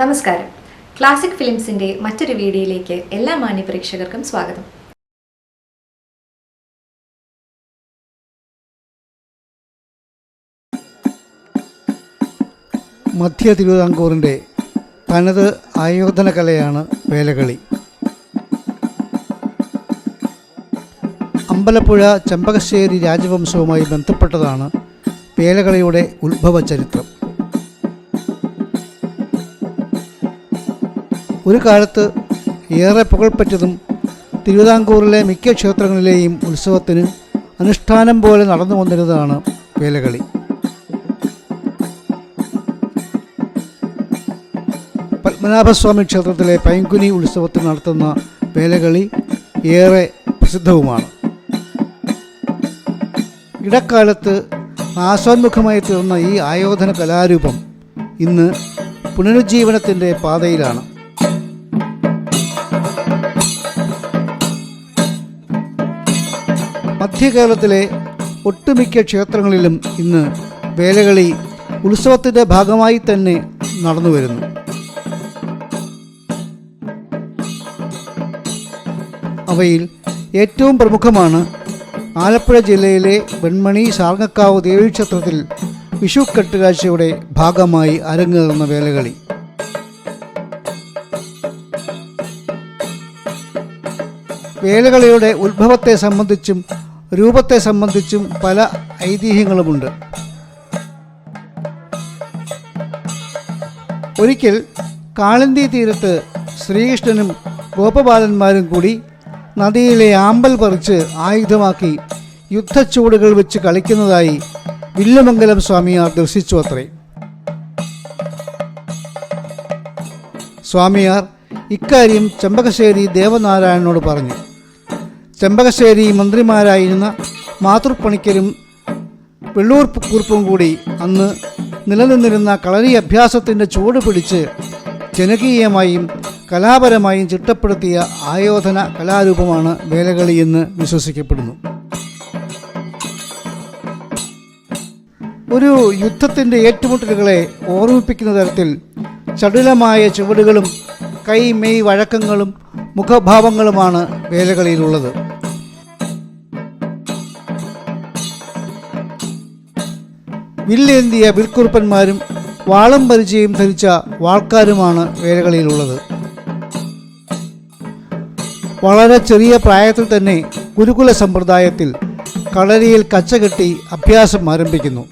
നമസ്കാരം. ക്ലാസിക് ഫിലിംസിന്റെ മറ്റൊരു വീഡിയോയിലേക്ക് എല്ലാ മാന്യ പ്രേക്ഷകർക്കും സ്വാഗതം. മധ്യ തിരുവിതാംകൂറിന്റെ തനത് ആയോധന കലയാണ് വേലകളി. അമ്പലപ്പുഴ ചെമ്പകശ്ശേരി രാജവംശവുമായി ബന്ധപ്പെട്ടതാണ് വേലകളിയുടെ ഉത്ഭവ ചരിത്രം ഒരു കാലത്ത് ഏറെ പുകൾപ്പറ്റതും തിരുവിതാംകൂറിലെ മിക്ക ക്ഷേത്രങ്ങളിലെയും ഉത്സവത്തിന് അനുഷ്ഠാനം പോലെ നടന്നു വന്നിരുന്നതാണ് വേലകളി. പത്മനാഭസ്വാമി ക്ഷേത്രത്തിലെ പൈങ്കുനി ഉത്സവത്തിൽ നടത്തുന്ന വേലകളി ഏറെ പ്രസിദ്ധവുമാണ്. ഇടക്കാലത്ത് നാശോന്മുഖമായി തീർന്ന ഈ ആയോധന കലാരൂപം ഇന്ന് പുനരുജ്ജീവനത്തിന്റെ പാതയിലാണ്. മധ്യകേരളത്തിലെ ഒട്ടുമിക്ക ക്ഷേത്രങ്ങളിലും ഇന്ന് വേലകളി ഉത്സവത്തിന്റെ ഭാഗമായി തന്നെ നടന്നു വരുന്നു. അവയിൽ ഏറ്റവും പ്രമുഖമാണ് ആലപ്പുഴ ജില്ലയിലെ വെൺമണി ശാർങ്ങക്കാവ് ദേവീക്ഷേത്രത്തിൽ വിഷു കെട്ടുകാഴ്ചയുടെ ഭാഗമായി അരങ്ങേറുന്ന വേലകളി. വേലകളിയുടെ ഉത്ഭവത്തെ സംബന്ധിച്ചും രൂപത്തെ സംബന്ധിച്ചും പല ഐതിഹ്യങ്ങളുമുണ്ട്. ഒരിക്കൽ കാളിന്തി തീരത്ത് ശ്രീകൃഷ്ണനും ഗോപബാലന്മാരും കൂടി നദിയിലെ ആമ്പൽ പറിച്ച് ആയുധമാക്കി യുദ്ധച്ചൂടുകൾ വെച്ച് കളിക്കുന്നതായി വില്ലുമംഗലം സ്വാമിയാർ ദർശിച്ചു അത്രേ. സ്വാമിയാർ ഇക്കാര്യം ചെമ്പകശ്ശേരി ദേവനാരായണനോട് പറഞ്ഞു. ചെമ്പകശ്ശേരി മന്ത്രിമാരായിരുന്ന മാതൃപ്പണിക്കരും വെള്ളൂർ കുറിപ്പും കൂടി അന്ന് നിലനിന്നിരുന്ന കളരി അഭ്യാസത്തിന്റെ ചൂട് പിടിച്ച് ജനകീയമായും കലാപരമായും ചിട്ടപ്പെടുത്തിയ ആയോധന കലാരൂപമാണ് വേലകളി എന്ന് വിശ്വസിക്കപ്പെടുന്നു. ഒരു യുദ്ധത്തിന്റെ ഏറ്റുമുട്ടലുകളെ ഓർമ്മിപ്പിക്കുന്ന തരത്തിൽ ചടുലമായ ചുവടുകളും കൈ മെയ് വഴക്കങ്ങളും മുഖഭാവങ്ങളുമാണ് വേലകളിയിലുള്ളത്. വില്ലേന്തിയ വിൽക്കുറുപ്പന്മാരും വാളും പരിചയം ധരിച്ച വാൾക്കാരുമാണ് വേലകളിയിലുള്ളത്. വളരെ ചെറിയ പ്രായത്തിൽ തന്നെ ഗുരുകുല സമ്പ്രദായത്തിൽ കളരിയിൽ കച്ചകെട്ടി അഭ്യാസം ആരംഭിക്കുന്നു.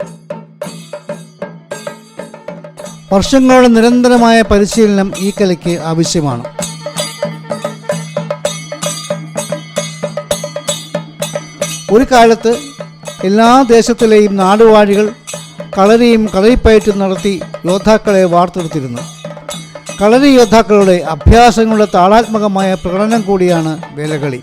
വർഷങ്ങളുടെ നിരന്തരമായ പരിശീലനം ഈ കലയ്ക്ക് ആവശ്യമാണ്. ഒരു കാലത്ത് എല്ലാ ദേശത്തിലെയും നാടുവാഴികൾ കളരിയും കളരിപ്പയറ്റും നടത്തി യോദ്ധാക്കളെ വാർത്തെടുത്തിരുന്നു. കളരി യോദ്ധാക്കളുടെ അഭ്യാസങ്ങളുടെ താളാത്മകമായ പ്രകടനം കൂടിയാണ് വേലകളി.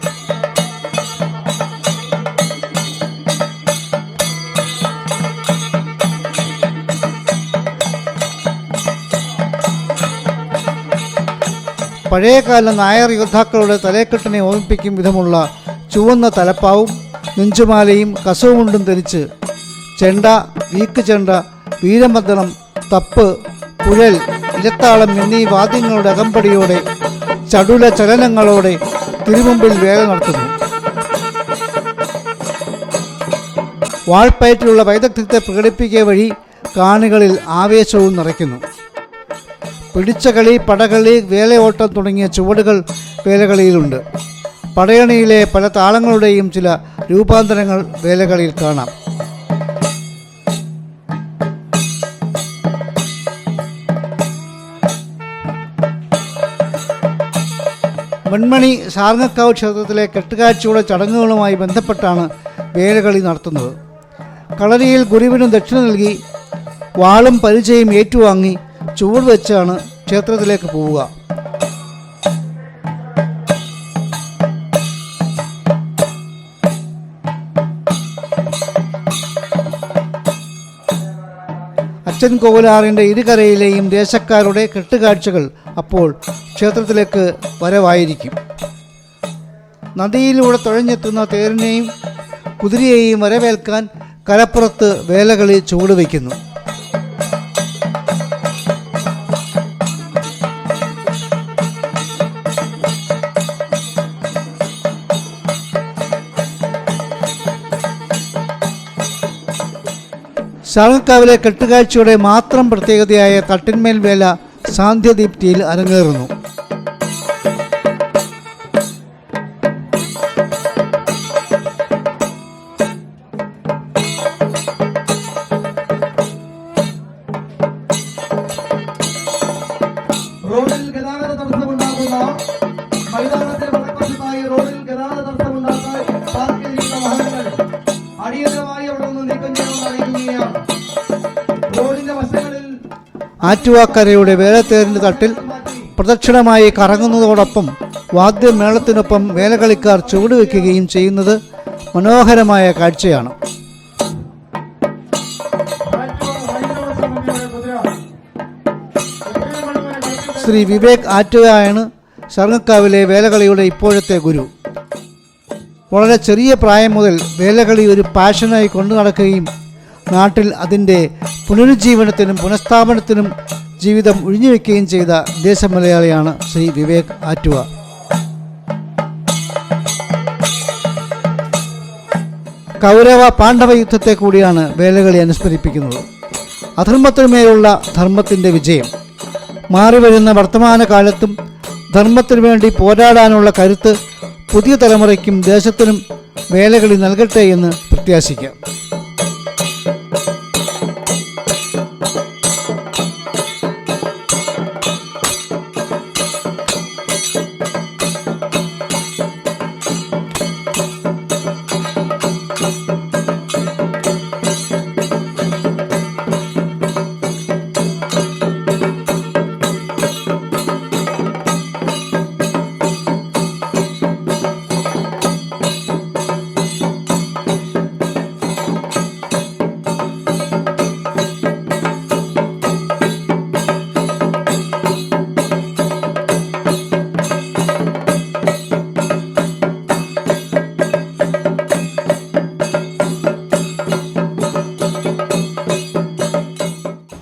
പഴയകാല നായർ യോദ്ധാക്കളുടെ തലേക്കെട്ടിനെ ഓർമ്മിപ്പിക്കും വിധമുള്ള ചുവന്ന തലപ്പാവും നെഞ്ചുമാലയും കസവുമുണ്ടും ധരിച്ച് ചെണ്ട വീക്ക് ചെണ്ട വീരമദ്ദളം തപ്പ് കുഴൽ ഇലത്താളം എന്നീ വാദ്യങ്ങളുടെ അകമ്പടിയോടെ ചടുല ചലനങ്ങളോടെ തിരുമുമ്പിൽ വേഗം നടത്തുന്നു. വാൾപ്പയറ്റിലുള്ള വൈദഗ്ധ്യത്തെ പ്രകടിപ്പിക്കുക വഴി കാണികളിൽ ആവേശവും നിറയ്ക്കുന്നു. പിടിച്ചകളി പടകളി വേലയോട്ടം തുടങ്ങിയ ചുവടുകൾ വേലകളിയിലുണ്ട്. പടയണിയിലെ പല താളങ്ങളുടെയും ചില രൂപാന്തരങ്ങൾ വേലകളിയിൽ കാണാം. വെൺമണി ശാർങ്ങക്കാവ് ക്ഷേത്രത്തിലെ കെട്ടുകാഴ്ചയുടെ ചടങ്ങുകളുമായി ബന്ധപ്പെട്ടാണ് വേലകളി നടത്തുന്നത്. കളരിയിൽ ഗുരുവിന് ദക്ഷിണ നൽകി വാളും പരിചയം ഏറ്റുവാങ്ങി ചുവട് വെച്ചാണ് ക്ഷേത്രത്തിലേക്ക് പോവുക. അച്ഛൻ കോവലാറിന്റെ ഇരുകരയിലെയും ദേശക്കാരുടെ കെട്ടുകാഴ്ചകൾ അപ്പോൾ ക്ഷേത്രത്തിലേക്ക് വരവായിരിക്കും. നദിയിലൂടെ തുഴഞ്ഞെത്തുന്ന തേരിനെയും കുതിരയെയും വരവേൽക്കാൻ കലപ്പുറത്ത് വേലകളി ചുവടുവയ്ക്കുന്നു. ശാർങ്ങക്കാവിലെ കെട്ടുകാഴ്ചയുടെ മാത്രം പ്രത്യേകതയായ തട്ടിന്മേൽ വേല സാന്ധ്യദീപ്തിയിൽ അരങ്ങേറുന്നു. റോഡിൽ ഗതാഗത തടസ്സമുണ്ടാകുന്ന മൈതാനത്തിന് ആറ്റുവാക്കരയുടെ വേലത്തേരിന്റെ തട്ടിൽ പ്രദക്ഷിണമായി കറങ്ങുന്നതോടൊപ്പം വാദ്യമേളത്തിനൊപ്പം വേലകളിക്കാർ ചുവടുവെക്കുകയും ചെയ്യുന്നത് മനോഹരമായ കാഴ്ചയാണ്. ശ്രീ വിവേക് ആറ്റുകയാണ് ശർങ്ങക്കാവിലെ വേലകളിയുടെ ഇപ്പോഴത്തെ ഗുരു. വളരെ ചെറിയ പ്രായം മുതൽ വേലകളി ഒരു പാഷനായി കൊണ്ടു നടക്കുകയും നാട്ടിൽ അതിന്റെ പുനരുജ്ജീവനത്തിനും പുനഃസ്ഥാപനത്തിനും ജീവിതം ഒഴിഞ്ഞുവെക്കുകയും ചെയ്ത ദേശമലയാളിയാണ് ശ്രീ വിവേക് ആറ്റുവ. കൗരവ പാണ്ഡവ യുദ്ധത്തെ കൂടിയാണ് വേലകളി അനുസ്മരിപ്പിക്കുന്നത്. അധർമ്മത്തിനുമേലുള്ള ധർമ്മത്തിന്റെ വിജയം. മാറിവരുന്ന വർത്തമാന കാലത്തും ധർമ്മത്തിനു വേണ്ടി പോരാടാനുള്ള കരുത്ത് പുതിയ തലമുറയ്ക്കും ദേശത്തിനും വേലകളി നൽകട്ടെ എന്ന് പ്രത്യാശിക്കാം.